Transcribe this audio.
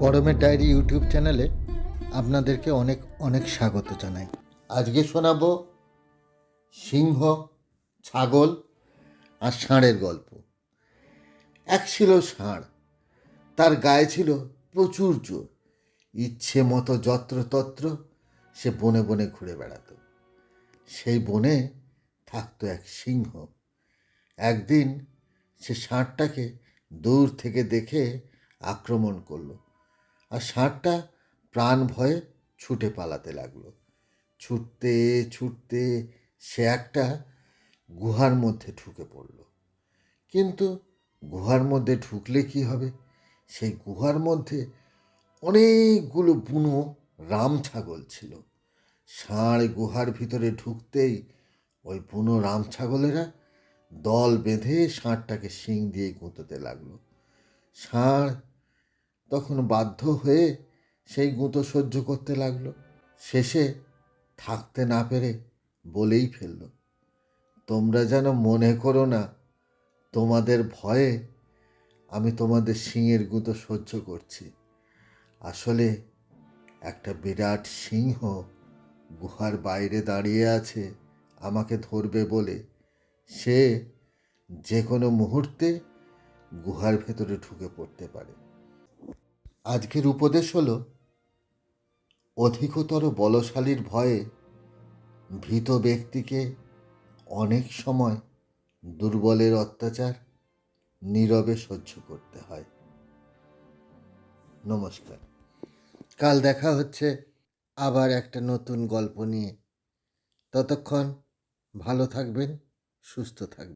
পরমের diary YouTube চ্যানেলে আপনাদেরকে অনেক অনেক স্বাগত জানাই। আজকে শোনাব সিংহ, ছাগল আর ষাঁড়ের গল্প। এক ছিল ষাঁড়, তার গায়ে ছিল প্রচুর জোর। ইচ্ছে মতো যত্রতত্র সে বনে বনে ঘুরে বেড়াতো। সেই বনে থাকতো এক সিংহ। একদিন সে ষাঁড়টাকে দূর থেকে দেখে আক্রমণ করল। আর ষাঁড়টা প্রাণ ভয়ে ছুটে পালাতে লাগল। ছুটতে ছুটতে সে একটা গুহার মধ্যে ঢুকে পড়ল। কিন্তু গুহার মধ্যে ঢুকলে কি হবে? সেই গুহার মধ্যে অনেকগুলো বুনো রাম ছাগল ছিল। ষাঁড় গুহার ভিতরে ঢুকতেই ওই বুনো রাম ছাগলেরা দল বেঁধে ষাঁড়টাকে শিং দিয়ে গুঁতোতে লাগল। ষাঁড় তখন বাধ্য হয়ে সেই গুঁতো সহ্য করতে লাগল। শেষে থাকতে না পেরে বলেই ফেলল, তোমরা যেন মনে করো না, তোমাদের ভয়ে আমি তোমাদের শিঙের গুঁতো সহ্য করছি। আসলে একটা বিরাট সিংহ গুহার বাইরে দাঁড়িয়ে আছে, আমাকে ধরবে বলে। সে যে কোনো মুহূর্তে গুহার ভেতরে ঢুকে পড়তে পারে। আজকের উপদেশ হল, অধিকতর বলশালীর ভয়ে ভীত ব্যক্তিকে অনেক সময় দুর্বলের অত্যাচার নীরবে সহ্য করতে হয়। নমস্কার। কাল দেখা হচ্ছে আবার একটা নতুন গল্প নিয়ে। ততক্ষণ ভালো থাকবেন, সুস্থ থাকবেন।